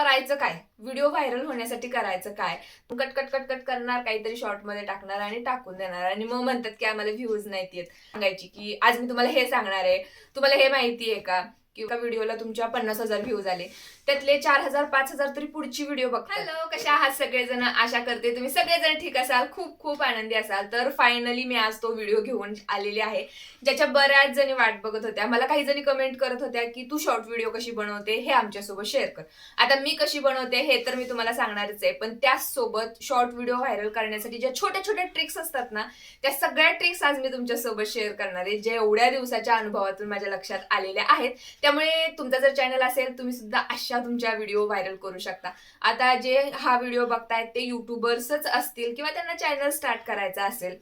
करायचं काय? Video viral होण्यासाठी करायचं काय? कट कट कट कट करणार काहीतरी शॉर्टमध्ये टाकणार आणि टाकून देणार. आणि मग म्हणतात की आम्हाला व्ह्यूज नाहीत येत. सांगायची की आज मी तुम्हाला हे सांगणार आहे. तुम्हाला हे माहिती आहे का? किंवा व्हिडिओला तुमच्या पन्नास हजार व्ह्यूज आले. त्यातले चार हजार पाच हजार तरी पुढची व्हिडिओ बघा हॅलो कशा आहात सगळेजण? आशा करते तुम्ही सगळेजण ठीक असाल खूप खूप आनंदी असाल. तर फायनली मी आज तो व्हिडिओ घेऊन आलेली आहे ज्याच्या बऱ्याच जणी वाट बघत होत्या. मला काही जणी कमेंट करत होत्या की तू शॉर्ट व्हिडिओ कशी बनवते? हे आमच्यासोबत शेअर कर. आता मी कशी बनवते हे तर मी तुम्हाला सांगणारच आहे. पण त्याचसोबत शॉर्ट व्हिडिओ व्हायरल करण्यासाठी ज्या छोट्या छोट्या ट्रिक्स असतात ना त्या सगळ्या ट्रिक्स आज मी तुमच्यासोबत शेअर करणार आहे जे एवढ्या दिवसाच्या अनुभवातून माझ्या लक्षात आलेल्या आहेत. त्यामुळे तुमचा जर चॅनल असेल तुम्ही सुद्धा अशा तुमच्या व्हिडिओ व्हायरल करू शकता. आता जे हा व्हिडिओ बघतायत ते युट्यूबर्सच असतील किंवा त्यांना चॅनल स्टार्ट करायचा असेल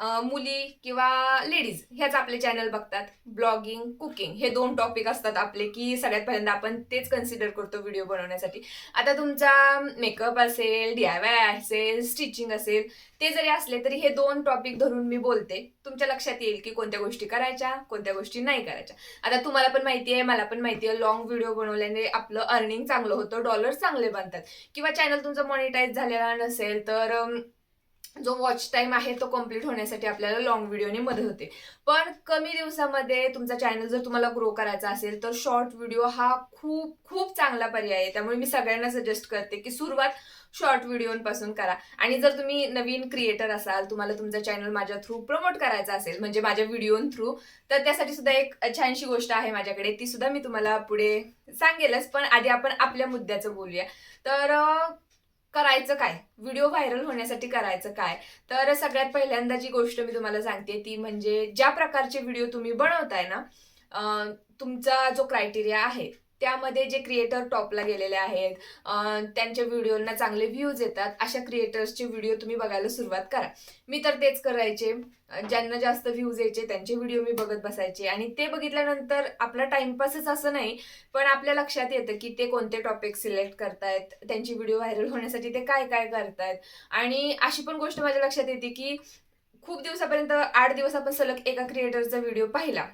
मुली किंवा लेडीज ह्याच आपले चॅनल बघतात. ब्लॉगिंग कुकिंग हे दोन टॉपिक असतात आपले की सगळ्यात पहिल्यांदा आपण तेच कन्सिडर करतो व्हिडिओ बनवण्यासाठी. आता तुमचा मेकअप असेल डी आय वाय असेल स्टिचिंग असेल ते जरी असले तरी हे दोन टॉपिक धरून मी बोलते. तुमच्या लक्षात येईल की कोणत्या गोष्टी करायच्या कोणत्या गोष्टी नाही करायच्या. आता तुम्हाला पण माहिती आहे मला पण माहिती आहे लॉंग व्हिडिओ बनवल्याने आपलं अर्निंग चांगलं होतं डॉलर चांगले बनतात. किंवा चॅनल तुमचं मॉनिटाईज झालेला नसेल तर जो वॉच टाइम आहे तो कंप्लीट होण्यासाठी आपल्याला लॉंग व्हिडिओने मदत होते. पण कमी दिवसामध्ये तुमचा चॅनल जर तुम्हाला ग्रो करायचा असेल तर शॉर्ट व्हिडिओ हा खूप खूप चांगला पर्याय आहे. त्यामुळे मी सगळ्यांना सजेस्ट करते की सुरुवात शॉर्ट व्हिडिओपासून करा. आणि जर तुम्ही नवीन क्रिएटर असाल तुम्हाला तुमचा चॅनल माझ्या थ्रू प्रमोट करायचा असेल म्हणजे माझ्या व्हिडिओ थ्रू तर त्यासाठी सुद्धा एक छानशी गोष्ट आहे माझ्याकडे. ती सुद्धा मी तुम्हाला पुढे सांगेलच पण आधी आपण आपल्या मुद्द्याचं बोलूया. तर करायचं काय? व्हिडिओ व्हायरल होण्यासाठी करायचं काय? तर सगळ्यात पहिल्यांदा जी गोष्ट मी तुम्हाला सांगते ती म्हणजे ज्या प्रकारचे व्हिडिओ तुम्ही बनवताय ना तुमचा जो क्रायटेरिया आहे त्यामध्ये जे क्रिएटर टॉपला गेलेले आहेत त्यांच्या व्हिडिओना चांगले व्ह्यूज येतात अशा क्रिएटर्सचे व्हिडिओ तुम्ही बघायला सुरुवात करा. मी तर तेच करायचे. ज्यांना जास्त व्ह्यूज यायचे त्यांचे व्हिडिओ मी बघत बसायचे. आणि ते बघितल्यानंतर आपला टाइमपासच असं नाही पण आपल्या लक्षात येतं की ते कोणते टॉपिक सिलेक्ट करतायत त्यांची व्हिडिओ व्हायरल होण्यासाठी ते काय काय करतायत. आणि अशी पण गोष्ट माझ्या लक्षात येते की खूप दिवसापर्यंत आठ दिवस आपण सलग एका क्रिएटरचा व्हिडिओ पाहिला.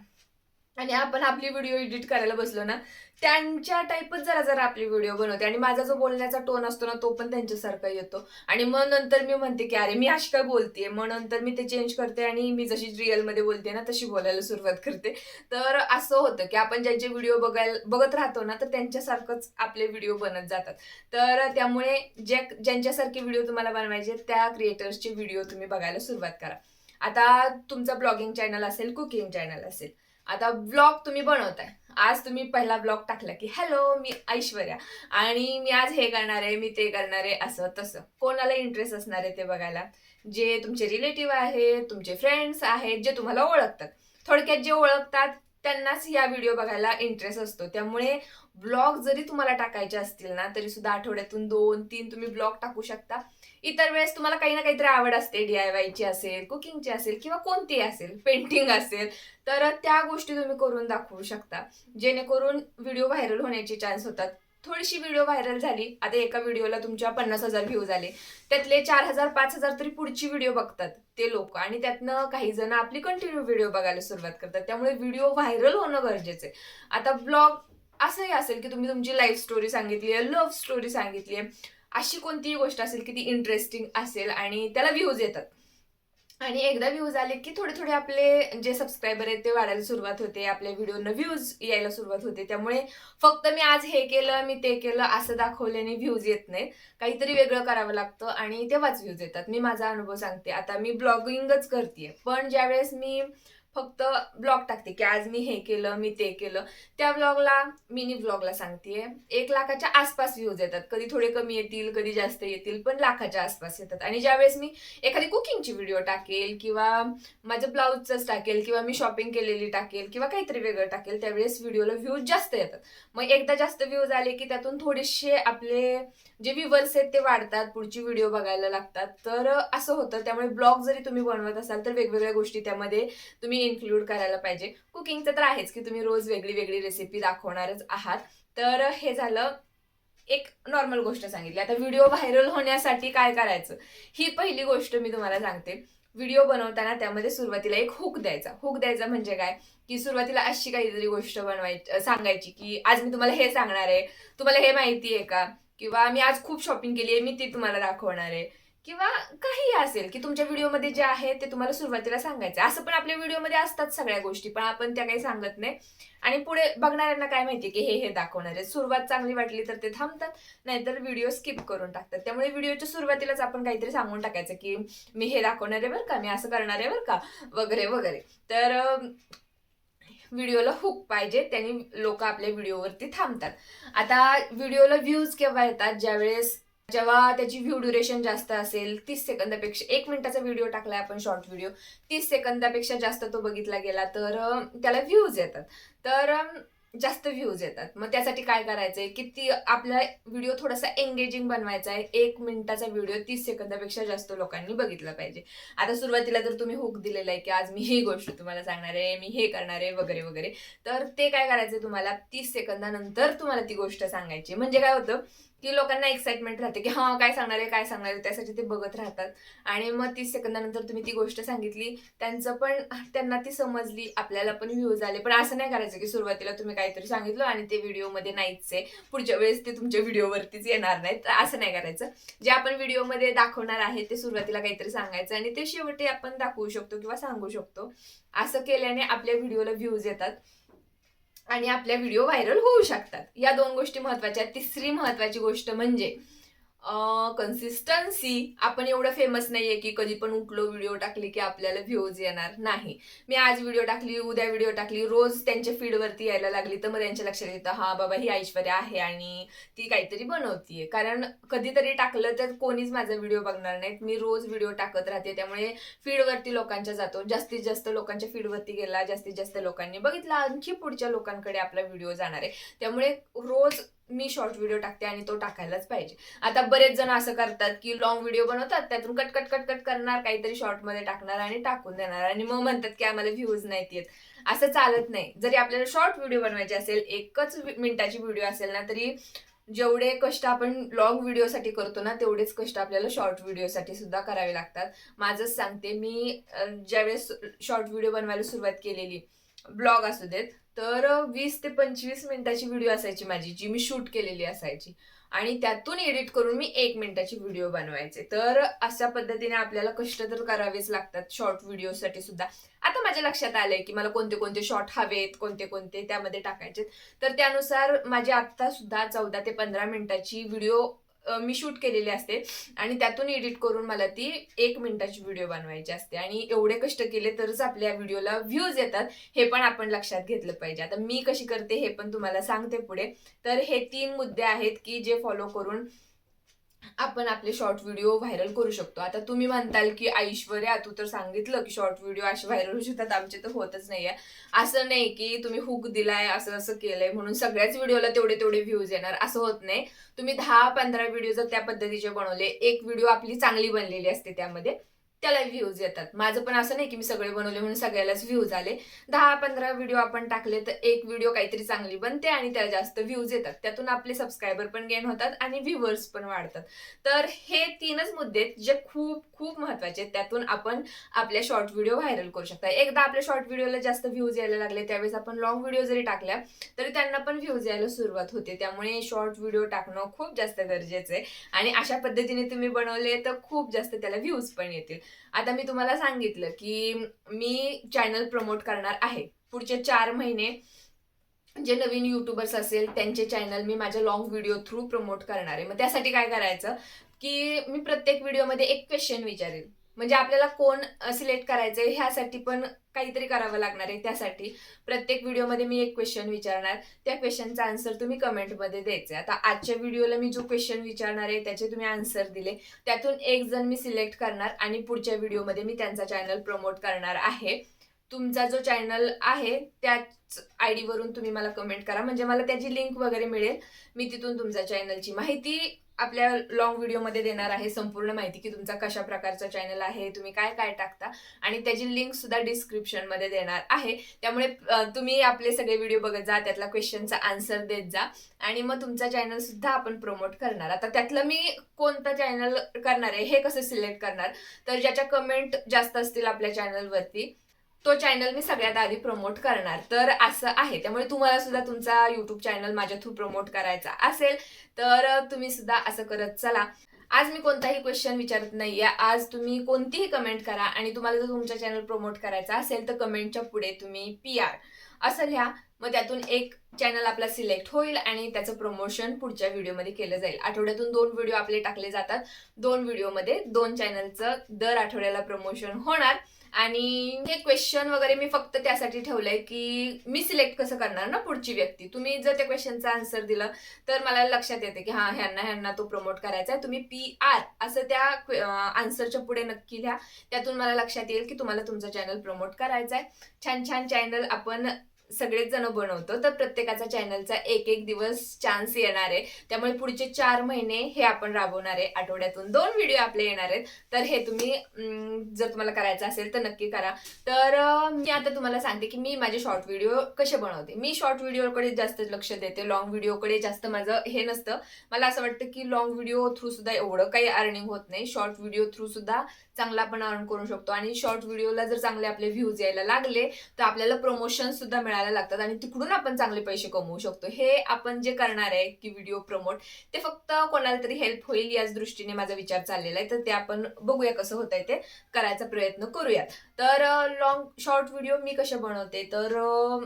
आणि आपण आपली व्हिडिओ एडिट करायला बसलो ना त्यांच्या टाईपच जरा जरा आपली व्हिडिओ बनवते. आणि माझा जो बोलण्याचा टोन असतो ना तो पण त्यांच्यासारखा येतो. आणि मग नंतर मी म्हणते की अरे मी अशी काय बोलते मग नंतर मी ते चेंज करते आणि मी जशी रिअलमध्ये बोलते ना तशी बोलायला सुरुवात करते. तर असं होतं की आपण ज्यांचे व्हिडिओ बघायला बघत राहतो ना तर त्यांच्यासारखंच आपले व्हिडिओ बनत जातात. तर त्यामुळे ज्या ज्यांच्यासारखे व्हिडिओ तुम्हाला बनवायचे त्या क्रिएटर्सचे व्हिडिओ तुम्ही बघायला सुरुवात करा. आता तुमचा ब्लॉगिंग चॅनल असेल कुकिंग चॅनल असेल. आता ब्लॉग तुम्ही बनवताय. आज तुम्ही पहिला ब्लॉग टाकला की हॅलो मी ऐश्वर्या. आणि मी आज हे करणार आहे मी ते करणार आहे असं तसं. कोणाला इंटरेस्ट असणार आहे ते बघायला? जे तुमचे रिलेटिव्ह आहेत तुमचे फ्रेंड्स आहेत जे तुम्हाला ओळखतात. थोडक्यात जे ओळखतात त्यांनाच या व्हिडिओ बघायला इंटरेस्ट असतो. त्यामुळे ब्लॉग जरी तुम्हाला टाकायचे असतील ना तरी सुद्धा आठवड्यातून दोन तीन तुम्ही ब्लॉग टाकू शकता. इतर वेळेस तुम्हाला काही ना काहीतरी आवड असते डी आय असेल कुकिंगची असेल किंवा कोणती असेल पेंटिंग असेल तर त्या गोष्टी तुम्ही करून दाखवू शकता. जेणेकरून व्हिडिओ व्हायरल होण्याचे चान्स होतात. थोडीशी व्हिडिओ व्हायरल झाली आता एका व्हिडिओला तुमच्या पन्नास हजार व्ह्यूज आले त्यातले चार हजार पाच हजार तरी पुढची व्हिडिओ बघतात ते लोक आणि त्यातनं काही जण आपली कंटिन्यू व्हिडिओ बघायला सुरुवात करतात. त्यामुळे व्हिडिओ व्हायरल होणं गरजेचं आहे. आता ब्लॉग असंही असेल की तुम्ही तुमची लाईफ स्टोरी सांगितली आहे लव्ह स्टोरी सांगितली आहे. अशी कोणतीही गोष्ट असेल की ती इंटरेस्टिंग असेल आणि त्याला व्ह्यूज येतात. आणि एकदा व्ह्यूज आले की थोडे थोडे आपले जे सबस्क्रायबर आहेत ते वाढायला सुरुवात होते आपल्या व्हिडिओना व्ह्यूज यायला सुरुवात होते. त्यामुळे फक्त मी आज हे केलं मी ते केलं असं दाखवल्याने व्ह्यूज येत नाहीत. काहीतरी वेगळं करावं लागतं आणि तेव्हाच व्ह्यूज येतात. मी माझा अनुभव सांगते. आता मी ब्लॉगिंगच करते पण ज्यावेळेस मी फक्त ब्लॉग टाकते की आज मी हे केलं मी ते केलं. त्या ब्लॉगला मिनी ब्लॉगला सांगते एक लाखाच्या आसपास व्ह्यूज येतात. कधी थोडे कमी येतील कधी जास्त येतील पण लाखाच्या आसपास येतात. आणि ज्यावेळेस मी एखादी कुकिंगची व्हिडिओ टाकेल किंवा माझं ब्लाऊजचंच टाकेल किंवा मी शॉपिंग केलेली टाकेल किंवा काहीतरी वेगळं टाकेल त्यावेळेस व्हिडिओला व्ह्यूज जास्त येतात. मग एकदा जास्त व्ह्यूज आले की त्यातून थोडेसे आपले जे व्ह्युअर्स आहेत ते वाढतात पुढची व्हिडिओ बघायला लागतात. तर असं होतं. त्यामुळे ब्लॉग जरी तुम्ही बनवत असाल तर वेगवेगळ्या गोष्टी त्यामध्ये तुम्ही इन्क्लूड करायला पाहिजे. कुकिंगचं तर आहेच की तुम्ही रोज वेगळी वेगळी रेसिपी दाखवणारच आहात. तर हे झालं एक नॉर्मल गोष्ट सांगितली. आता व्हिडिओ व्हायरल होण्यासाठी काय करायचं? ही पहिली गोष्ट मी तुम्हाला सांगते. व्हिडिओ बनवताना त्यामध्ये सुरुवातीला एक हुक द्यायचा. हुक द्यायचा म्हणजे काय? की सुरुवातीला अशी काहीतरी गोष्ट बनवायची सांगायची की आज मी तुम्हाला हे सांगणार आहे. तुम्हाला हे माहिती आहे का? किंवा मी आज खूप शॉपिंग केली आहे मी ती तुम्हाला दाखवणार आहे. किंवा काही असेल की तुमच्या व्हिडिओमध्ये जे आहे ते तुम्हाला सुरुवातीला सांगायचं असं पण आपल्या व्हिडिओमध्ये असतात सगळ्या गोष्टी पण आपण त्या काही सांगत नाही. आणि पुढे बघणाऱ्यांना काय माहिती की हे हे दाखवणार आहे. सुरुवात चांगली वाटली तर ते थांबतात नाहीतर व्हिडिओ स्किप करून टाकतात. त्यामुळे व्हिडिओच्या सुरुवातीलाच आपण काहीतरी सांगून टाकायचं की मी हे दाखवणार आहे बरं का मी असं करणार आहे बरं का वगैरे वगैरे. तर व्हिडिओला हुक पाहिजे त्यांनी लोक आपल्या व्हिडिओवरती थांबतात. आता व्हिडिओला व्ह्यूज केव्हा येतात? ज्यावेळेस जेव्हा त्याची व्ह्यू ड्युरेशन जास्त असेल तीस सेकंदापेक्षा एक मिनिटाचा व्हिडिओ टाकलाय आपण शॉर्ट व्हिडिओ तीस सेकंदापेक्षा जास्त तो बघितला गेला तर त्याला व्ह्यूज येतात. तर जास्त व्ह्यूज येतात. मग त्यासाठी काय करायचंय की ती आपला व्हिडिओ थोडासा एंगेजिंग बनवायचा आहे. एक मिनिटाचा व्हिडिओ तीस सेकंदापेक्षा जास्त लोकांनी बघितला पाहिजे. आता सुरुवातीला जर तुम्ही हुक दिलेला आहे की आज मी ही गोष्ट तुम्हाला सांगणार आहे मी हे करणार आहे वगैरे वगैरे तर ते काय करायचंय तुम्हाला? तीस सेकंदानंतर तुम्हाला ती गोष्ट सांगायची म्हणजे काय होतं? की लोकांना एक्साइटमेंट राहते की हा काय सांगणार आहे काय सांगणार आहे? त्यासाठी ते बघत राहतात. आणि मग तीस सेकंदानंतर तुम्ही ती गोष्ट सांगितली त्यांचं पण त्यांना ती समजली आपल्याला पण व्ह्यूज आले. पण असं नाही करायचं की सुरुवातीला तुम्ही काहीतरी सांगितलं आणि ते व्हिडिओमध्ये नाहीच आहे. पुढच्या वेळेस ते तुमच्या व्हिडिओवरतीच येणार नाहीत. तर असं नाही करायचं. जे आपण व्हिडिओमध्ये दाखवणार आहे ते सुरुवातीला काहीतरी सांगायचं आणि ते शेवटी आपण दाखवू शकतो किंवा सांगू शकतो. असं केल्याने आपल्या व्हिडिओला व्ह्यूज येतात. आणि आपल्या व्हिडिओ व्हायरल होऊ शकतात या दोन गोष्टी महत्त्वाच्या आहेत. तिसरी महत्वाची गोष्ट म्हणजे कन्सिस्टन्सी आपण एवढं फेमस नाहीये की कधी पण उठलो व्हिडिओ टाकले की आपल्याला व्ह्यूज येणार नाही. मी आज व्हिडिओ टाकली उद्या व्हिडिओ टाकली रोज त्यांच्या फीडवरती यायला लागली तर मग त्यांच्या लक्षात येतं हा बाबा ही ऐश्वर्या आहे आणि ती काहीतरी बनवतीये. कारण कधीतरी टाकलं तर कोणीच माझा व्हिडिओ बघणार नाहीत. मी रोज व्हिडिओ टाकत राहते त्यामुळे फीडवरती लोकांच्या जातो. जास्तीत जास्त लोकांच्या फीडवरती गेला जास्तीत जास्त लोकांनी बघितला आणखी पुढच्या लोकांकडे आपला व्हिडिओ जाणार आहे. त्यामुळे रोज मी शॉर्ट व्हिडिओ टाकते आणि तो टाकायलाच पाहिजे. आता बरेच जण असं करतात की लॉंग व्हिडिओ बनवतात त्यातून कट कट कट कट करणार काहीतरी शॉर्टमध्ये टाकणार आणि टाकून देणार. आणि मग म्हणतात की आम्हाला व्ह्यूज नाहीत येत. असं चालत नाही. जरी आपल्याला शॉर्ट व्हिडिओ बनवायचे असेल एकच मिनिटाची व्हिडिओ असेल ना तरी जेवढे कष्ट आपण लॉंग व्हिडिओसाठी करतो ना तेवढेच कष्ट आपल्याला शॉर्ट व्हिडिओसाठी सुद्धा करावे लागतात. माझंच सांगते मी ज्यावेळेस शॉर्ट व्हिडिओ बनवायला सुरुवात केलेली ब्लॉग असू देत तर वीस ते पंचवीस मिनिटाची व्हिडिओ असायची माझी जी मी शूट केलेली असायची. आणि त्यातून एडिट करून मी एक मिनिटाची व्हिडिओ बनवायचे. तर अशा पद्धतीने आपल्याला कष्ट तर करावेच लागतात शॉर्ट व्हिडिओसाठी सुद्धा. आता माझ्या लक्षात आलंय की मला कोणते कोणते शॉर्ट हवेत कोणते कोणते त्यामध्ये टाकायचे तर त्यानुसार माझी आत्ता सुद्धा चौदा ते पंधरा मिनिटाची व्हिडिओ मी शूट केलेली असते. आणि त्यातून एडिट करून मला ती एक मिनिटाची व्हिडिओ बनवायची असते. आणि एवढे कष्ट केले तरच आपल्या व्हिडिओला व्ह्यूज येतात हे पण आपण लक्षात घेतलं पाहिजे. आता मी कशी करते हे पण तुम्हाला सांगते पुढे. तर हे तीन मुद्दे आहेत की जे फॉलो करून आपण आपले शॉर्ट व्हिडिओ व्हायरल करू शकतो. आता तुम्ही म्हणताल की ऐश्वर्या तू तर सांगितलं की शॉर्ट व्हिडिओ असे व्हायरल होऊ शकतात आमचे तर होतच नाहीये. असं नाही की तुम्ही हुक दिलाय असं असं केलंय म्हणून सगळ्याच व्हिडिओला तेवढे तेवढे व्ह्यूज येणार. असं होत नाही. तुम्ही दहा पंधरा व्हिडिओ जर त्या पद्धतीचे बनवले एक व्हिडिओ आपली चांगली बनलेली असते त्यामध्ये. त्याला व्ह्यूज येतात. माझं पण असं नाही की मी सगळे बनवले म्हणून सगळ्यालाच व्ह्यूज आले. दहा पंधरा व्हिडिओ आपण टाकले तर एक व्हिडिओ काहीतरी चांगली बनते आणि त्याला जास्त व्ह्यूज येतात. त्यातून आपले सबस्क्रायबर पण गेन होतात आणि व्ह्यूवर्स पण वाढतात. तर हे तीनच मुद्दे जे खूप खूप महत्त्वाचे आहेत. त्यातून आपण आपल्या शॉर्ट व्हिडिओ व्हायरल करू शकता. एकदा आपल्या शॉर्ट व्हिडिओला जास्त व्ह्यूज यायला लागले त्यावेळेस आपण लॉंग व्हिडिओ जरी टाकल्या तरी त्यांना पण व्ह्यूज यायला सुरुवात होते. त्यामुळे शॉर्ट व्हिडिओ टाकणं खूप जास्त गरजेचं आहे. आणि अशा पद्धतीने तुम्ही बनवले तर खूप जास्त त्याला व्ह्यूज पण येतील. आता मी तुम्हाला सांगितलं की मी चॅनल प्रमोट करणार आहे. पुढचे चार महिने जे नवीन युट्यूबर्स असेल त्यांचे चॅनल मी माझ्या लॉंग व्हिडिओ थ्रू प्रमोट करणार आहे. मग त्यासाठी काय करायचं? की मी प्रत्येक व्हिडिओमध्ये एक क्वेश्चन विचारेल. म्हणजे आपल्याला कोण सिलेक्ट करायचंय ह्यासाठी पण काहीतरी करावं लागणार आहे त्यासाठी. प्रत्येक व्हिडिओमध्ये मी एक क्वेश्चन विचारणार. त्या क्वेश्चनचा आन्सर तुम्ही कमेंटमध्ये द्यायचे. आता आजच्या व्हिडिओला मी जो क्वेश्चन विचारणार आहे त्याचे तुम्ही आन्सर दिले. त्यातून एक जण मी सिलेक्ट करणार आणि पुढच्या व्हिडिओमध्ये मी त्यांचा चॅनल प्रमोट करणार आहे. तुमचा जो चॅनल आहे त्याच आय डीवरून तुम्ही मला कमेंट करा. म्हणजे मला त्याची लिंक वगैरे मिळेल. मी तिथून तुमच्या चॅनलची माहिती आपल्या लॉंग व्हिडिओमध्ये देणार आहे संपूर्ण माहिती की तुमचा कशा प्रकारचा चॅनल आहे तुम्ही काय काय टाकता. आणि त्याची लिंक सुद्धा डिस्क्रिप्शनमध्ये देणार आहे. त्यामुळे तुम्ही आपले सगळे व्हिडिओ बघत जा त्यातला क्वेश्चनचा आन्सर देत जा. आणि मग तुमचा चॅनल सुद्धा आपण प्रमोट करणार. आता त्यातलं मी कोणतं चॅनल करणार आहे हे कसं सिलेक्ट करणार? तर ज्याच्या कमेंट जास्त असतील आपल्या चॅनलवरती तो चॅनल मी सगळ्यात आधी प्रमोट करणार. तर असं आहे. त्यामुळे तुम्हाला सुद्धा तुमचा युट्यूब चॅनल माझ्या थ्रू प्रमोट करायचा असेल तर तुम्ही सुद्धा असं करत चला. आज मी कोणताही क्वेश्चन विचारत नाहीये. आज तुम्ही कोणतीही कमेंट करा आणि तुम्हाला जर तुमचा चॅनल प्रमोट करायचा असेल तर कमेंटच्या पुढे तुम्ही पी आर असं लिहा. मग त्यातून एक चॅनल आपला सिलेक्ट होईल आणि त्याचं प्रमोशन पुढच्या व्हिडिओमध्ये केलं जाईल. आठवड्यातून दोन व्हिडिओ आपले टाकले जातात. दोन व्हिडिओमध्ये दोन चॅनलचं दर आठवड्याला प्रमोशन होणार. आणि हे क्वेश्चन वगैरे मी फक्त त्यासाठी ठेवलंय की मी सिलेक्ट कसं करणार ना पुढची व्यक्ती? तुम्ही जर त्या क्वेश्चनचा आन्सर दिलं तर मला लक्षात येते की हा ह्यांना ह्यांना तो प्रमोट करायचा आहे तुम्ही पी आर असं त्या आन्सरच्या पुढे नक्की लिहा. त्यातून मला लक्षात येईल की तुम्हाला तुमचा चॅनल प्रमोट करायचा आहे छान छान चॅनल आपण सगळेच जण बनवतो तर प्रत्येकाचा चॅनलचा एक एक दिवस चान्स येणार आहे. त्यामुळे पुढचे चार महिने हे आपण राबवणार आहे. आठवड्यातून दोन व्हिडिओ आपले येणार आहेत. तर हे तुम्ही जर तुम्हाला करायचं असेल तर नक्की करा. तर मी आता तुम्हाला सांगते की मी माझे शॉर्ट व्हिडिओ कसे बनवते. मी शॉर्ट व्हिडिओकडे जास्त लक्ष देते. लॉंग व्हिडिओकडे जास्त माझं हे नसतं. मला असं वाटतं की लॉंग व्हिडिओ थ्रू सुद्धा एवढं काही अर्निंग होत नाही. शॉर्ट व्हिडिओ थ्रू सुद्धा चांगला आपण अर्न करू शकतो. आणि शॉर्ट व्हिडिओला जर चांगले आपले व्ह्यूज यायला लागले तर आपल्याला प्रमोशन सुद्धा मिळायला लागतात आणि तिकडून आपण चांगले पैसे कमवू शकतो. हे आपण जे करणार आहे की व्हिडिओ प्रमोट ते फक्त कोणाला तरी हेल्प होईल याच दृष्टीने माझा विचार चाललेला आहे. तर ते आपण बघूया कसं होत आहे ते करायचा प्रयत्न करूयात. तर लॉंग शॉर्ट व्हिडिओ मी कसे बनवते? तर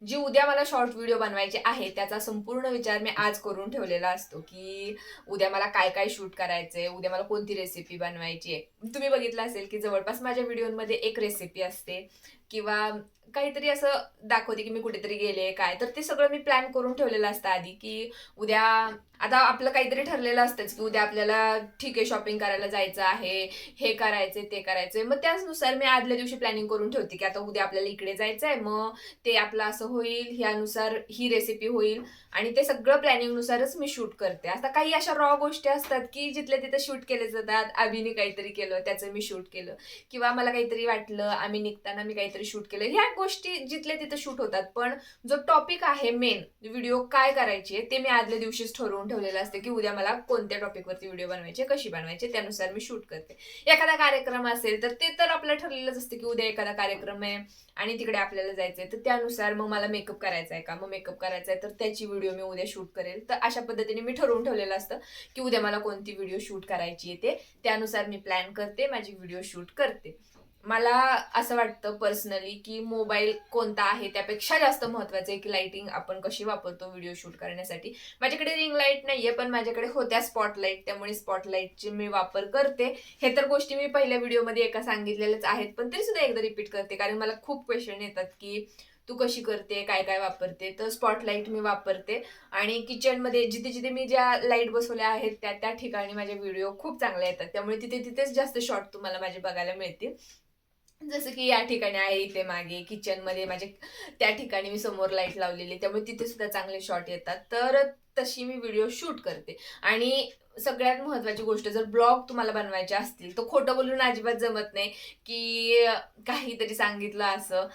जी उद्या मला शॉर्ट व्हिडिओ बनवायचे आहे त्याचा संपूर्ण विचार मी आज करून ठेवलेला असतो की उद्या मला काय काय शूट करायचंय उद्या मला कोणती रेसिपी बनवायची आहे. तुम्ही बघितलं असेल की जवळपास माझ्या व्हिडिओमध्ये एक रेसिपी असते. किंवा काहीतरी असं दाखवते की मी कुठेतरी गेले काय. तर ते सगळं मी प्लॅन करून ठेवलेलं असतं आधी की उद्या आता आपलं काहीतरी ठरलेलं असतंच की उद्या आपल्याला ठीक आहे शॉपिंग करायला जायचं आहे हे करायचंय ते करायचंय. मग त्याचनुसार मी आदल्या दिवशी प्लॅनिंग करून ठेवते की आता उद्या आपल्याला इकडे जायचं आहे मग ते आपलं असं होईल ह्यानुसार ही रेसिपी होईल आणि ते सगळं प्लॅनिंगनुसारच मी शूट करते. आता काही अशा रॉ गोष्टी असतात की जिथल्या तिथं शूट केले जातात अभिने काहीतरी केलं त्याचं मी शूट केलं. किंवा मला काहीतरी वाटलं आम्ही निघताना मी काहीतरी शूट केलं. ह्या गोष्टी जिथल्या तिथं शूट होतात. पण जो टॉपिक आहे मेन व्हिडिओ काय करायची ते मी आदल्या दिवशीच ठरवून ठेवलेलं असते की उद्या मला कोणत्या टॉपिकवरती व्हिडिओ बनवायचे कशी बनवायचे त्यानुसार मी शूट करते. एखादा कार्यक्रम असेल तर ते तर आपलं ठरलेलंच असतं की उद्या एखादा कार्यक्रम आहे आणि तिकडे आपल्याला जायचं आहे तर त्यानुसार मग मला मेकअप करायचा आहे का? मग मेकअप करायचा आहे तर त्याची व्हिडिओ मी उद्या शूट करेल. तर अशा पद्धतीने मी ठरवून ठेवलेलं असतं की उद्या मला कोणती व्हिडिओ शूट करायची आहे ते. त्यानुसार मी प्लॅन करते माझी व्हिडिओ शूट करते. मला असं वाटतं पर्सनली की मोबाईल कोणता आहे त्यापेक्षा जास्त महत्वाचं आहे की लाइटिंग आपण कशी वापरतो व्हिडिओ शूट करण्यासाठी. माझ्याकडे रिंग लाइट नाहीये पण माझ्याकडे होत्या स्पॉटलाईट त्यामुळे स्पॉटलाईटची मी वापर करते. हे तर गोष्टी मी पहिल्या व्हिडिओमध्ये एका सांगितलेल्याच आहेत पण तरी सुद्धा एकदा रिपीट करते कारण मला खूप क्वेश्चन येतात की तू कशी करते काय काय वापरते तर स्पॉटलाईट मी वापरते. आणि किचनमध्ये जिथे जिथे मी ज्या लाइट बसवल्या आहेत त्या त्या ठिकाणी माझे व्हिडिओ खूप चांगले येतात. त्यामुळे तिथे तिथेच जास्त शॉर्ट तुम्हाला माझे बघायला मिळतील. जसं की या ठिकाणी आहे इथे मागे किचनमध्ये माझे त्या ठिकाणी मी समोर लाइट लावलेली त्यामुळे तिथे सुद्धा चांगले शॉट येतात. तर तशी मी व्हिडिओ शूट करते. आणि सगळ्यात महत्वाची गोष्ट जर ब्लॉग तुम्हाला बनवायचे असतील तर खोटं बोलून अजिबात जमत नाही की काहीतरी सांगितलं असं.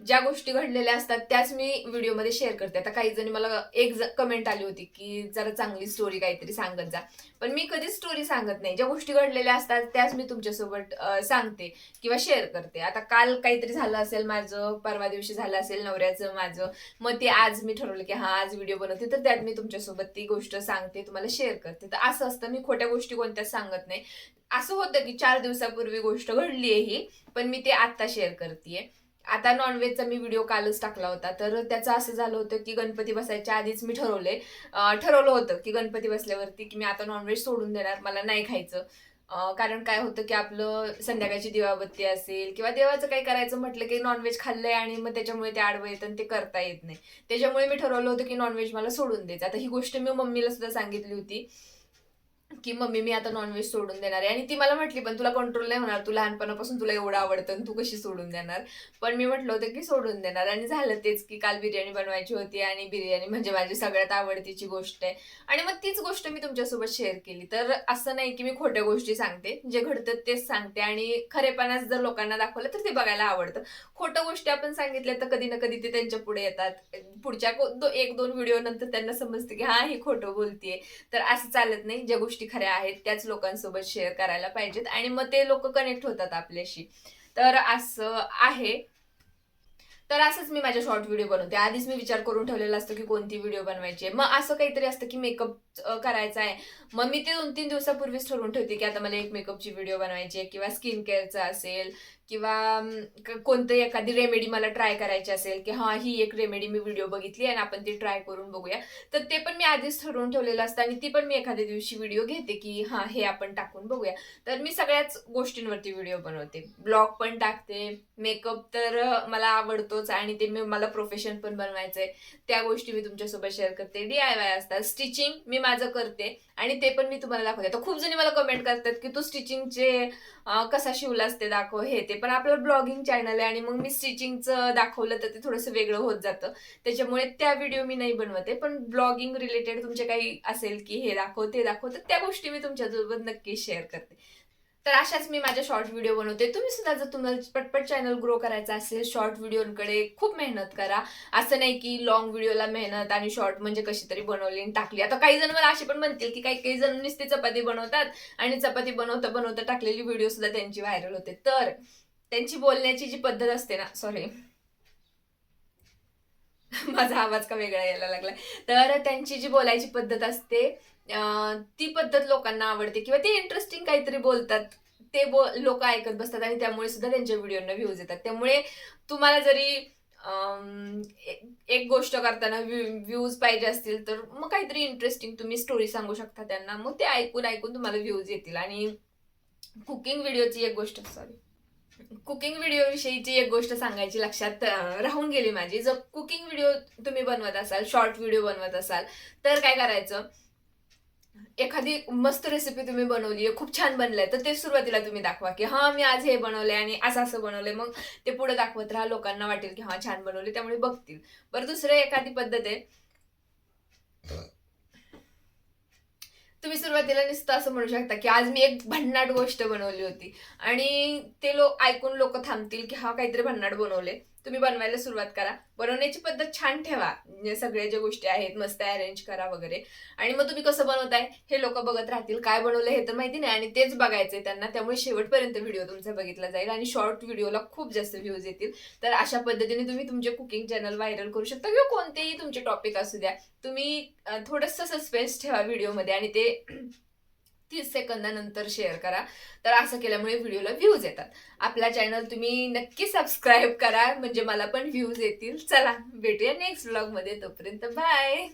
ज्या गोष्टी घडलेल्या असतात त्याच मी व्हिडिओमध्ये शेअर करते. आता काही जणी मला एक कमेंट आली होती की जरा चांगली स्टोरी काहीतरी सांगत जा. पण मी कधीच स्टोरी सांगत नाही. ज्या गोष्टी घडलेल्या असतात त्याच मी तुमच्यासोबत सांगते किंवा शेअर करते. आता काल काहीतरी झालं असेल माझं परवा दिवशी झालं असेल नवऱ्याचं माझं मग ते आज मी ठरवलं की हा आज व्हिडिओ बनवते तर त्यात मी तुमच्यासोबत ती गोष्ट सांगते तुम्हाला शेअर करते. तर असं असतं मी खोट्या गोष्टी कोणत्याच सांगत नाही. असं होतं की चार दिवसापूर्वी गोष्ट घडली आहे ही पण मी ते आत्ता शेअर करते आता नॉनव्हेजचा मी व्हिडिओ कालच टाकला होता. तर त्याचं असं झालं होतं की गणपती बसायच्या आधीच मी ठरवले ठरवलं होतं की गणपती बसल्यावरती की मी आता नॉनव्हेज सोडून देणार मला नाही खायचं. कारण काय होतं की आपलं संध्याकाळची दिवाबत्ती असेल किंवा देवाचं काही करायचं म्हटलं की नॉनव्हेज खाल्लंय आणि मग त्याच्यामुळे ते आडवं येतं आणि ते करता येत नाही. त्याच्यामुळे मी ठरवलं होतं की नॉनव्हेज मला सोडून द्यायचं. आता ही गोष्ट मी मम्मीला सुद्धा सांगितली होती. की मम्मी मी आता नॉनव्हेज सोडून देणार आहे. आणि ती मला म्हटली पण तुला कंट्रोल नाही होणार. तू लहानपणापासून तुला एवढं आवडतं आणि तू कशी सोडून देणार? पण मी म्हटलं होतं की सोडून देणार. आणि झालं तेच की काल बिर्याणी बनवायची होती आणि बिर्याणी म्हणजे माझी सगळ्यात आवडतीची गोष्ट आहे. आणि मग तीच गोष्ट मी तुमच्यासोबत शेअर केली. तर असं नाही की मी खोट्या गोष्टी सांगते. जे घडतं तेच सांगते. आणि खरेपणाच जर लोकांना दाखवलं तर ते बघायला आवडतं. खोटं गोष्टी आपण सांगितल्या तर कधी ना कधी ते त्यांच्या पुढे येतात. पुढच्या एक दोन व्हिडिओ नंतर त्यांना समजते की हा ही खोटं बोलतीये. तर असं चालत नाही. ज्या गोष्टी खऱ्या आहेत त्याच लोकांसोबत शेअर करायला पाहिजेत आणि मग ते लोक कनेक्ट होतात आपल्याशी. तर असं आहे. तर असंच मी माझ्या शॉर्ट व्हिडिओ बनवते. आधीच मी विचार करून ठेवलेला असतो की कोणती व्हिडिओ बनवायची आहे. मग असं काहीतरी असतं की मेकअप करायचा आहे. मग मी ते दोन तीन दिवसापूर्वीच ठरवून ठेवते की आता मला एक मेकअपची व्हिडिओ बनवायची आहे किंवा स्किन केअरचा असेल किंवा कोणतंही कोणतं एखादी रेमेडी मला ट्राय करायची असेल की हा ही एक रेमेडी मी व्हिडिओ बघितली आणि आपण ती ट्राय करून बघूया. तर ते पण मी आधीच ठरवून ठेवलेलं असतं आणि ती पण मी एखाद्या दिवशी व्हिडिओ घेते की हा हे आपण टाकून बघूया. तर मी सगळ्याच गोष्टींवरती व्हिडिओ बनवते. ब्लॉग पण टाकते मेकअप तर मला आवडतोच आणि ते मी मला प्रोफेशन पण बनवायचं आहे त्या गोष्टी मी तुमच्यासोबत शेअर करते. डी आय वाय असतात. स्टिचिंग मी माझं करते आणि ते पण मी तुम्हाला दाखवते. तर खूप जणी मला कमेंट करतात की तू स्टिचिंगचे कसा शिवलास ते दाखव हे ते पण आपलं ब्लॉगिंग चॅनल आहे आणि मग मी स्टिचिंगचं दाखवलं तर ते थोडंसं वेगळं होत जातं. त्याच्यामुळे त्या व्हिडिओ मी नाही बनवते पण ब्लॉगिंग रिलेटेड तुमचे काही असेल की हे दाखव ते दाखव तर त्या गोष्टी मी तुमच्यासोबत नक्की शेअर करते. तर अशाच मी माझ्या शॉर्ट व्हिडिओ बनवते. तुम्ही सुद्धा जर तुम्हाला पटपट चॅनल ग्रो करायचा असेल शॉर्ट व्हिडिओकडे खूप मेहनत करा. असं नाही की लॉंग व्हिडिओला मेहनत आणि शॉर्ट म्हणजे कशी तरी बनवली आणि टाकली. आता काही जण मला असे पण म्हणतील की काही काही जण नुसती चपाती बनवतात आणि चपाती बनवता बनवता टाकलेली व्हिडिओ सुद्धा त्यांची व्हायरल होते. तर त्यांची बोलण्याची जी पद्धत असते ना सॉरी माझा आवाज का वेगळा यायला लागला तर त्यांची जी बोलायची पद्धत असते ती पद्धत लोकांना आवडते किंवा ते इंटरेस्टिंग काहीतरी बोलतात. ते बो लोक ऐकत बसतात आणि त्यामुळे सुद्धा त्यांच्या व्हिडिओना व्ह्यूज येतात. त्यामुळे तुम्हाला जरी एक गोष्ट करताना व्ह्यूज पाहिजे असतील तर मग काहीतरी इंटरेस्टिंग तुम्ही स्टोरी सांगू शकता त्यांना. मग ते ऐकून ऐकून तुम्हाला व्ह्यूज येतील. आणि कुकिंग व्हिडिओची एक गोष्ट सॉरी कुकिंग व्हिडिओ विषयीची एक गोष्ट सांगायची लक्षात राहून गेली माझी. जर कुकिंग व्हिडिओ तुम्ही बनवत असाल शॉर्ट व्हिडिओ बनवत असाल तर काय करायचं? एखादी मस्त रेसिपी तुम्ही बनवली आहे खूप छान बनलंय तर ते सुरुवातीला तुम्ही दाखवा की हा मी आज हे बनवलंय आणि असं असं बनवलंय. मग ते पुढे दाखवत राहा लोकांना वाटेल की हा छान बनवले. त्यामुळे बघतील. बरं दुसरं एखादी पद्धत आहे. तुम्ही सुरुवातीला नुसतं असं म्हणू शकता की आज मी एक भन्नाट गोष्ट बनवली होती. आणि ते लोक ऐकून लोक थांबतील की हा काहीतरी भन्नाट बनवले तुम्ही बनवायला सुरुवात करा. बनवण्याची पद्धत छान ठेवा. म्हणजे सगळ्या ज्या गोष्टी आहेत मस्त अरेंज करा वगैरे. आणि मग तुम्ही कसं बनवताय? हे लोक बघत राहतील. काय बनवलं हे तर माहिती नाही आणि तेच बघायचंय त्यांना. त्यामुळे शेवटपर्यंत व्हिडिओ तुमचा बघितला जाईल आणि शॉर्ट व्हिडिओला खूप जास्त व्ह्यूज येतील. तर अशा पद्धतीने तुम्ही तुमचे कुकिंग चॅनल व्हायरल करू शकता किंवा कोणतेही तुमचे टॉपिक असू द्या. तुम्ही थोडंसं सस्पेन्स ठेवा व्हिडिओमध्ये आणि ते तीस सेकंदानंतर शेअर करा. तर असं केल्यामुळे व्हिडिओला व्ह्यूज येतात. आपला चॅनल तुम्ही नक्की सबस्क्राईब करा. म्हणजे मला पण व्ह्यूज येतील. चला भेटूया नेक्स्ट ब्लॉगमध्ये तोपर्यंत बाय